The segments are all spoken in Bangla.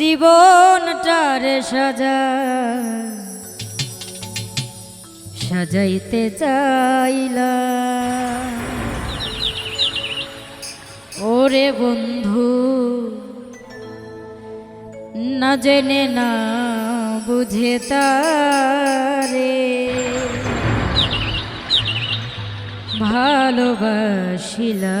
জীবনটারে সাজা সাজাইতে চাইলা। ওরে বন্ধু না জেনে না বুঝে তারে ভালোবাসিলা।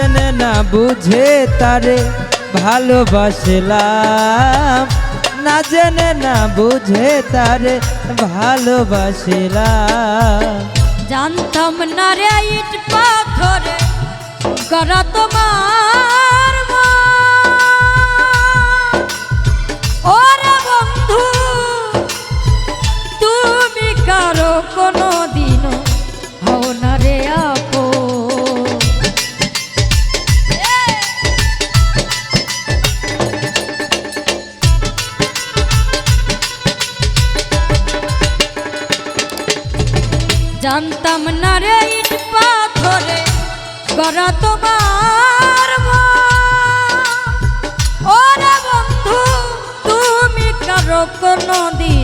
জেনে না বুঝে তারে ভালোবাসিলাম। না জেনে না বুঝে তারে ভালোবাসিলাম। জানতাম না রে ইট পাথরে করা তোমার জানতাম না রে ইট পাথরে গড়া তোমার। ওরে বন্ধু তুমি কারও কোনো দিন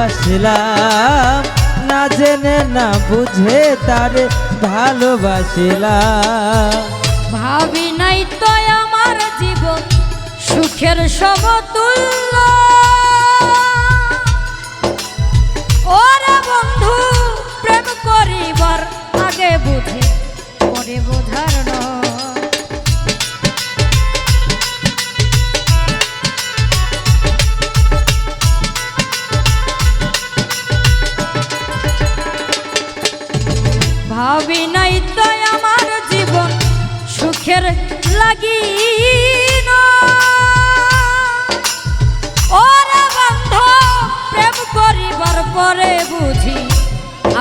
ভালোবাসিলাম। না জেনে, না বুঝে তারে ভালোবাসিলাম। ভাবি নাই তো আমার জীবন, সুখের সমতুল্য। ওরা বন্ধু, প্রেম করিবার আগে বুঝে, পরে বোঝার নয়।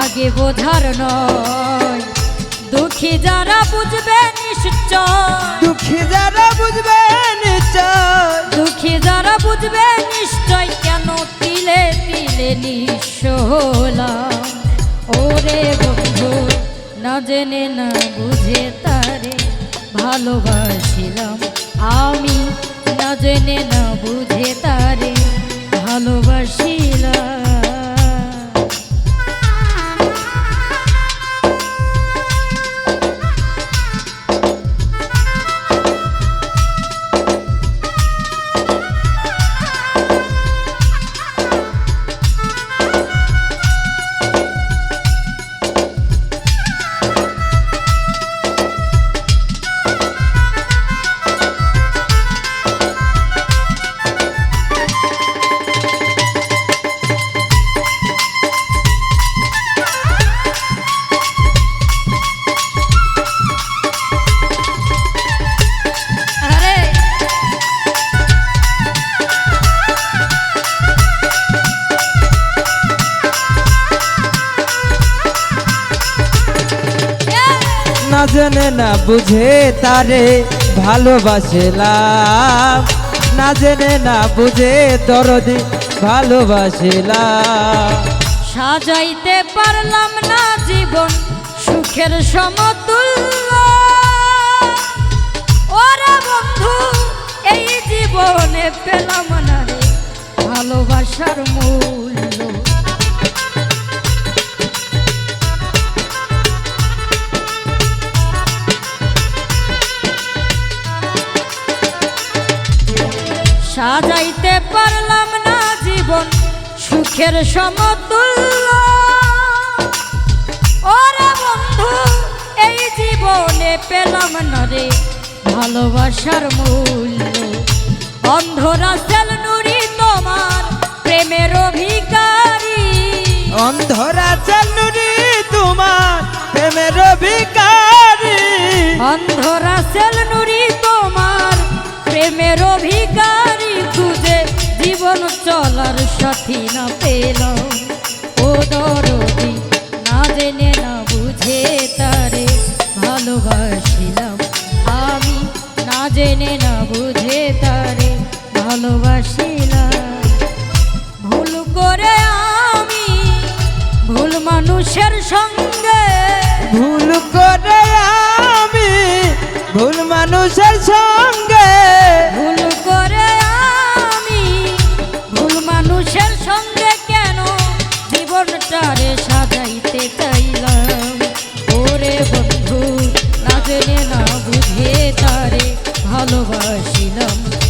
আগে বোঝার নয়। দুঃখী যারা বুঝবে নিশ্চয়। দুঃখী যারা বুঝবে নিশ্চয়। দুঃখী যারা বুঝবে নিশ্চয় কেন তিলে তিলে নিঃস্ব হলাম। ওরে বন্ধু না জেনে না বুঝে তারে ভালোবাসিলাম। আমি না জেনে না বুঝে তারে ভালোবাসিলাম। বুঝে তারে ভালোবাসিলাম। না জেনে না বুঝে দরদি ভালোবাসিলাম। সাজাইতে পারলাম না জীবন, সুখের সমতুল্য। ওরা বন্ধু, এই জীবনে পেলাম না ভালোবাসার মূল্য সাজাইতে পারলাম না জীবন, সুখের সমতুল্য। ওরা বন্ধু, এই জীবনে পেলাম না রে ভালোবাসার মূল্য। অন্ধরা চলার সাথী না পেলাম? ও দরদি, না জেনে না বুঝে তারে ভালোবাসিলাম। আমি না জেনে না বুঝে তারে ভালোবাসিলাম। ভুল করে আমি ভুল মানুষের সঙ্গে। ভুল করে আমি ভুল মানুষের সঙ্গে।